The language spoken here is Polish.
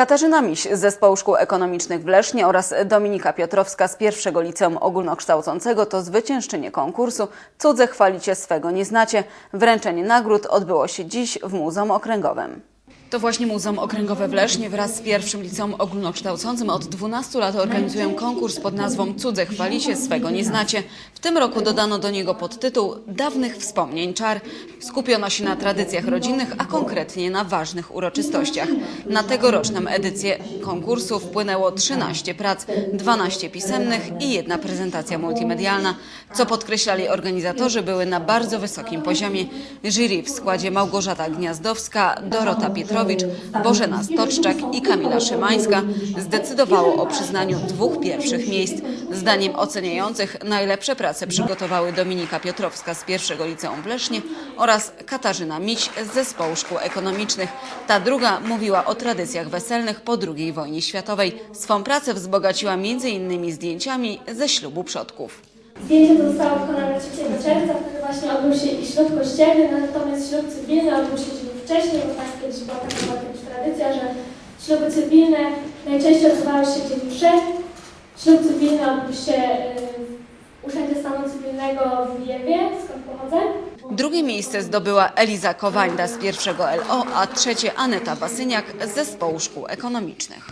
Katarzyna Miś z Zespołu Szkół Ekonomicznych w Lesznie oraz Dominika Piotrowska z pierwszego liceum ogólnokształcącego to zwyciężczynie konkursu Cudze chwalicie swego nie znacie. Wręczenie nagród odbyło się dziś w Muzeum Okręgowym. To właśnie Muzeum Okręgowe w Lesznie wraz z pierwszym liceum ogólnokształcącym od 12 lat organizują konkurs pod nazwą Cudze chwalicie swego nie znacie. W tym roku dodano do niego podtytuł Dawnych wspomnień czar. Skupiono się na tradycjach rodzinnych, a konkretnie na ważnych uroczystościach. Na tegoroczną edycję konkursu wpłynęło 13 prac, 12 pisemnych i jedna prezentacja multimedialna. Co podkreślali organizatorzy, były na bardzo wysokim poziomie. Jury w składzie Małgorzata Gniazdowska, Dorota Bożena Stoczczak i Kamila Szymańska zdecydowało o przyznaniu dwóch pierwszych miejsc. Zdaniem oceniających najlepsze prace przygotowały Dominika Piotrowska z pierwszego liceum w Lesznie oraz Katarzyna Miś z Zespołu Szkół Ekonomicznych. Ta druga mówiła o tradycjach weselnych po II wojnie światowej. Swą pracę wzbogaciła m.in. zdjęciami ze ślubu przodków. Zdjęcie to zostało wykonane 3 czerwca, wtedy właśnie odbył się i ślub kościelny, natomiast ślub cywilny odbył się dzień wcześniej, bo tak kiedyś była taka była tradycja, że śluby cywilne najczęściej odbywały się dzień mszy. Ślub cywilny odbył się y, w Urzędzie Stanu Cywilnego w Wiewie, skąd pochodzę. Drugie miejsce zdobyła Eliza Kowańda z pierwszego LO, a trzecie Aneta Basyniak z Zespołu Szkół Ekonomicznych.